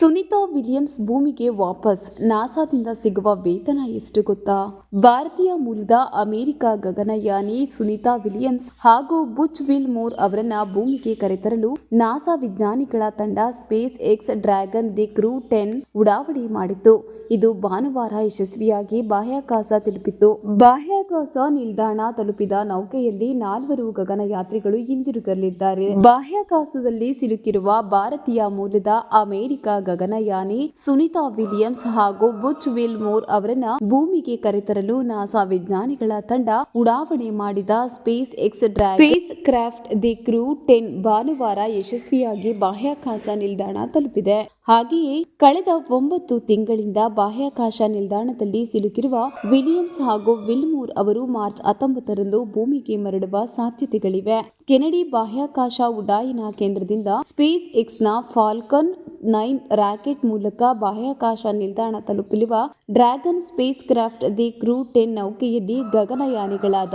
Sunita Williams ಭೂಮಿಗೆ ವಾಪಸ್ ನಾಸಾದಿಂದ ಸಿಗುವ ವೇತನ ಎಷ್ಟು ಗೊತ್ತಾ? ಭಾರತೀಯ ಮೂಲದ ಅಮೆರಿಕ ಗಗನಯಾನಿ ಸುನಿತಾ ವಿಲಿಯಮ್ಸ್ ಹಾಗೂ ಬುಚ್ ವಿಲ್ ಮೂರ್ ಅವರನ್ನ ಭೂಮಿಗೆ ಕರೆತರಲು ನಾಸಾ ವಿಜ್ಞಾನಿಗಳ ತಂಡ SpaceX Dragon the crew ten ಉಡಾವಣೆ ಮಾಡಿತ್ತು. ಇದು ಭಾನುವಾರ ಯಶಸ್ವಿಯಾಗಿ ಬಾಹ್ಯಾಕಾಶ ತಲುಪಿತ್ತು. ಬಾಹ್ಯಾಕಾಶ ನಿಲ್ದಾಣ ತಲುಪಿದ ನೌಕೆಯಲ್ಲಿ ನಾಲ್ವರು ಗಗನಯಾತ್ರಿಗಳು ಹಿಂದಿರುಗಲಿದ್ದಾರೆ. ಬಾಹ್ಯಾಕಾಶದಲ್ಲಿ ಸಿಲುಕಿರುವ ಭಾರತೀಯ ಮೂಲದ ಅಮೆರಿಕ ಗಗನಯಾನಿ, ಸುನಿತಾ ವಿಲಿಯಮ್ಸ್ ಹಾಗೂ ಬುಚ್ ವಿಲ್ ಮೋರ್ ಅವರನ್ನ ಭೂಮಿಗೆ ಕರೆತರಲು ನಾಸಾ ವಿಜ್ಞಾನಿಗಳ ತಂಡ ಉಡಾವಣೆ ಮಾಡಿದ SpaceX spacecraft the crew ten ಭಾನುವಾರ ಯಶಸ್ವಿಯಾಗಿ ಬಾಹ್ಯಾಕಾಶ ನಿಲ್ದಾಣ ತಲುಪಿದೆ. ಹಾಗೆಯೇ ಕಳೆದ ಒಂಬತ್ತು ತಿಂಗಳಿಂದ ಬಾಹ್ಯಾಕಾಶ ನಿಲ್ದಾಣದಲ್ಲಿ ಸಿಲುಕಿರುವ ವಿಲಿಯಮ್ಸ್ ಹಾಗೂ ವಿಲ್ಮೂರ್ ಅವರು ಮಾರ್ಚ್ ಹತ್ತೊಂಬತ್ತರಂದು ಭೂಮಿಗೆ ಮರಳುವ ಸಾಧ್ಯತೆಗಳಿವೆ. ಕೆನಡಿ ಬಾಹ್ಯಾಕಾಶ ಉಡಾಯನ ಕೇಂದ್ರದಿಂದ ಸ್ಪೇಸ್ ಎಕ್ಸ್ನ ಫಾಲ್ಕನ್ ನೈನ್ ರಾಕೆಟ್ ಮೂಲಕ ಬಾಹ್ಯಾಕಾಶ ನಿಲ್ದಾಣ ತಲುಪಲಿರುವ Dragon spacecraft the crew ten ನೌಕೆಯಲ್ಲಿ ಗಗನಯಾನಿಗಳಾದ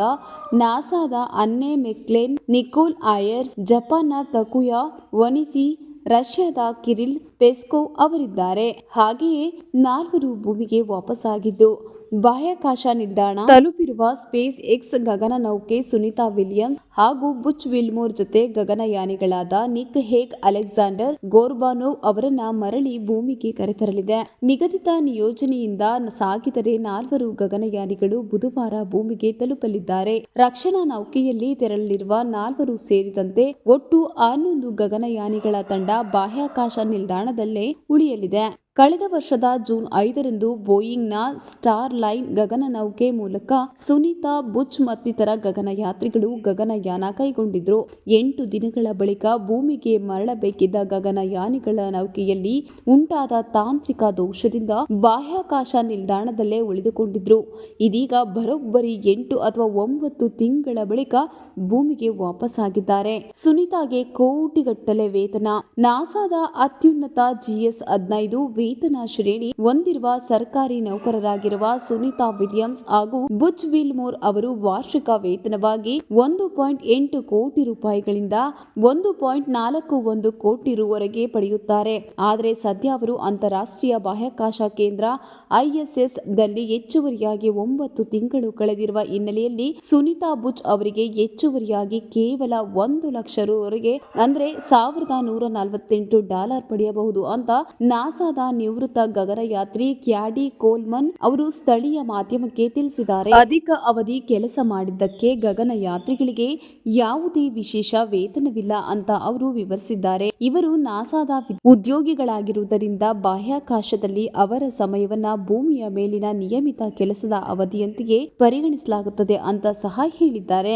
ನಾಸಾದ ಅನ್ನೆ ಮೆಕ್ಲೆನ್, ನಿಕೋಲ್ ಆಯರ್ಸ್, ಜಪಾನ್ನ ತಕುಯಾ ಒನಿಸಿ ರಷ್ಯಾದ ಕಿರಿಲ್ ಪೆಸ್ಕೋ ಅವರಿದ್ದಾರೆ. ಹಾಗೆಯೇ ನಾಲ್ವರು ಭೂಮಿಗೆ ವಾಪಸ್ಸಾಗಿದ್ದು. ಬಾಹ್ಯಾಕಾಶ ನಿಲ್ದಾಣ ತಲುಪಿರುವ ಸ್ಪೇಸ್ ಎಕ್ಸ್ ಗಗನ ನೌಕೆ ಸುನಿತಾ ವಿಲಿಯಮ್ಸ್ ಹಾಗೂ ಬುಚ್ ವಿಲ್ಮೋರ್ ಜೊತೆ ಗಗನಯಾನಿಗಳಾದ ನಿಕ್ ಹೇಗ್, ಅಲೆಕ್ಸಾಂಡರ್ ಗೋರ್ಬಾನೋವ್ ಅವರನ್ನ ಮರಳಿ ಭೂಮಿಗೆ ಕರೆತರಲಿದೆ. ನಿಗದಿತ ನಿಯೋಜನೆಯಿಂದ ಸಾಗಿದರೆ ನಾಲ್ವರು ಗಗನಯಾನಿಗಳು ಬುಧವಾರ ಭೂಮಿಗೆ ತಲುಪಲಿದ್ದಾರೆ. ರಕ್ಷಣಾ ನೌಕೆಯಲ್ಲಿ ತೆರಳಲಿರುವ ನಾಲ್ವರು ಸೇರಿದಂತೆ ಒಟ್ಟು ಹನ್ನೊಂದು ಗಗನಯಾನಿಗಳ ತಂಡ ಬಾಹ್ಯಾಕಾಶ ನಿಲ್ದಾಣದಲ್ಲೇ ಉಳಿಯಲಿದೆ. ಕಳೆದ ವರ್ಷದ ಜೂನ್ ಐದರಂದು ಬೋಯಿಂಗ್ನ ಸ್ಟಾರ್ ಲೈನ್ ಗಗನನೌಕೆ ಮೂಲಕ ಸುನೀತಾ, ಬುಚ್ ಮತ್ತಿತರ ಗಗನಯಾತ್ರಿಗಳು ಗಗನಯಾನ ಕೈಗೊಂಡಿದ್ರು. ಎಂಟು ದಿನಗಳ ಬಳಿಕ ಭೂಮಿಗೆ ಮರಳಬೇಕಿದ್ದ ಗಗನಯಾನಿಗಳ ನೌಕೆಯಲ್ಲಿ ಉಂಟಾದ ತಾಂತ್ರಿಕ ದೋಷದಿಂದ ಬಾಹ್ಯಾಕಾಶ ನಿಲ್ದಾಣದಲ್ಲೇ ಉಳಿದುಕೊಂಡಿದ್ರು. ಇದೀಗ ಬರೋಬ್ಬರಿ ಎಂಟು ಅಥವಾ ಒಂಬತ್ತು ತಿಂಗಳ ಬಳಿಕ ಭೂಮಿಗೆ ವಾಪಸ್ಸಾಗಿದ್ದಾರೆ. ಸುನೀತಾಗೆ ಕೋಟಿಗಟ್ಟಲೆ ವೇತನ. ನಾಸಾದ ಅತ್ಯುನ್ನತ ಜಿಎಸ್ ಹದಿನೈದು ವೇತನ ಶ್ರೇಣಿ ಹೊಂದಿರುವ ಸರ್ಕಾರಿ ನೌಕರರಾಗಿರುವ ಸುನೀತಾ ವಿಲಿಯಮ್ಸ್ ಹಾಗೂ ಬುಚ್ ವಿಲ್ಮೋರ್ ಅವರು ವಾರ್ಷಿಕ ವೇತನವಾಗಿ ಒಂದು ಪಾಯಿಂಟ್ ಎಂಟು ಕೋಟಿ ರೂಪಾಯಿಗಳಿಂದ ಒಂದು ಪಾಯಿಂಟ್ ನಾಲ್ಕು ಒಂದು ಕೋಟಿ ರುವರೆಗೆ ಪಡೆಯುತ್ತಾರೆ. ಆದರೆ ಸದ್ಯ ಅವರು ಅಂತಾರಾಷ್ಟ್ರೀಯ ಬಾಹ್ಯಾಕಾಶ ಕೇಂದ್ರ ಐಎಸ್ಎಸ್ ದಲ್ಲಿ ಹೆಚ್ಚುವರಿಯಾಗಿ ಒಂಬತ್ತು ತಿಂಗಳು ಕಳೆದಿರುವ ಹಿನ್ನೆಲೆಯಲ್ಲಿ ಸುನೀತಾ ಬುಚ್ ಅವರಿಗೆ ಹೆಚ್ಚುವರಿಯಾಗಿ ಕೇವಲ ಒಂದು ಲಕ್ಷ ರುವರೆಗೆ, ಅಂದ್ರೆ ಸಾವಿರದ ನೂರ ನಲವತ್ತೆಂಟು ಡಾಲರ್ ಪಡೆಯಬಹುದು ಅಂತ ನಾಸಾದ ನಿವೃತ್ತ ಗಗನಯಾತ್ರಿ ಕ್ಯಾಡಿ ಕೋಲ್ಮನ್ ಅವರು ಸ್ಥಳೀಯ ಮಾಧ್ಯಮಕ್ಕೆ ತಿಳಿಸಿದ್ದಾರೆ. ಅಧಿಕ ಅವಧಿ ಕೆಲಸ ಮಾಡಿದ್ದಕ್ಕೆ ಗಗನಯಾತ್ರಿಗಳಿಗೆ ಯಾವುದೇ ವಿಶೇಷ ವೇತನವಿಲ್ಲ ಅಂತ ಅವರು ವಿವರಿಸಿದ್ದಾರೆ. ಇವರು ನಾಸಾದ ಉದ್ಯೋಗಿಗಳಾಗಿರುವುದರಿಂದ ಬಾಹ್ಯಾಕಾಶದಲ್ಲಿ ಅವರ ಸಮಯವನ್ನ ಭೂಮಿಯ ಮೇಲಿನ ನಿಯಮಿತ ಕೆಲಸದ ಅವಧಿಯಂತೆಯೇ ಪರಿಗಣಿಸಲಾಗುತ್ತದೆ ಅಂತ ಸಹ ಹೇಳಿದ್ದಾರೆ.